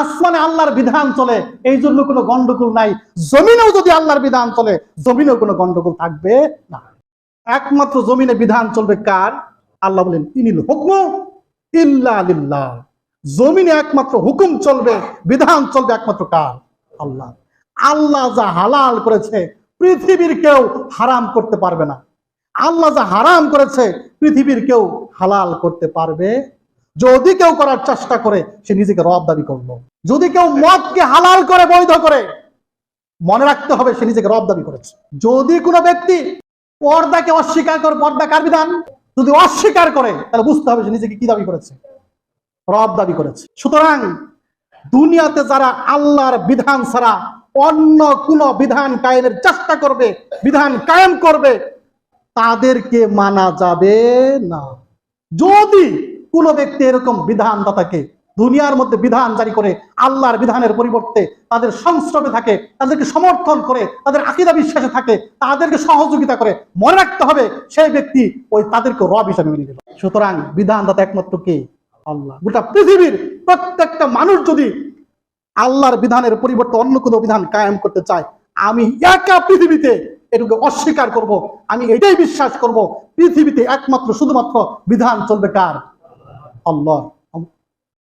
আসমানে আল্লাহর বিধান চলে এই জন্য কোনো গন্ডগোল নাই। জমিনেও যদি আল্লাহর বিধান চলে, জমিনেও কোনো গন্ডগোল থাকবে না। একমাত্র জমিনে বিধান চলবে কার? আল্লাহ বলেন, ইনিল হুকম ইল্লা লিল্লাহ। জমিনে একমাত্র হুকুম চলবে, বিধান চলবে একমাত্র কার? আল্লাহ। আল্লাহ যা হালাল করেছে, পৃথিবীর কেউ হারাম করতে পারবে না। আল্লাহ যা হারাম করেছে, পৃথিবীর কেউ হালাল করতে পারবে যদি কেউ করার চেষ্টা করে, সে নিজেকে রব দাবি করল। যদি কেউ মদকে হালাল করে, বৈধ করে, মনে রাখতে হবে সে নিজেকে রব দাবি করেছে। যদি কোনো ব্যক্তি পর্দাকে অস্বীকার করে, পর্দা কার বিধান? যদি অস্বীকার করে, তাহলে বুঝতে হবে সে নিজেকে কি দাবি করেছে? রব দাবি করেছে। সুতরাং দুনিয়াতে যারা আল্লাহর বিধান ছাড়া অন্য কোন বিধান কায়েমের চেষ্টা করবে, বিধান কায়েম করবে, তাদেরকে মানা যাবে না। যদি কোন ব্যক্তি এরকম বিধানদাতাকে দুনিয়ার মধ্যে বিধান জারি করে, আল্লাহর বিধানের পরিবর্তে তাদের সংস্রবে থাকে, তাদেরকে সমর্থন করে, তাদের আকিদা বিশ্বাসে থাকে, তাদেরকে সহযোগিতা করে। মনে রাখতে হবে, সেই ব্যক্তি ওই তাদেরকে রব হিসাবে মেনে নিল সুতরাং বিধানদাতা একমাত্র কে? আল্লাহ। গোটা পৃথিবীর প্রত্যেকটা মানুষ যদি আল্লাহর বিধানের পরিবর্তে অন্য কোনো বিধান কায়েম করতে চায়, আমি একা পৃথিবীতে এটুকু অস্বীকার করব, আমি এটাই বিশ্বাস করব, পৃথিবীতে একমাত্র, শুধুমাত্র বিধান চলবে কার? আল্লাহ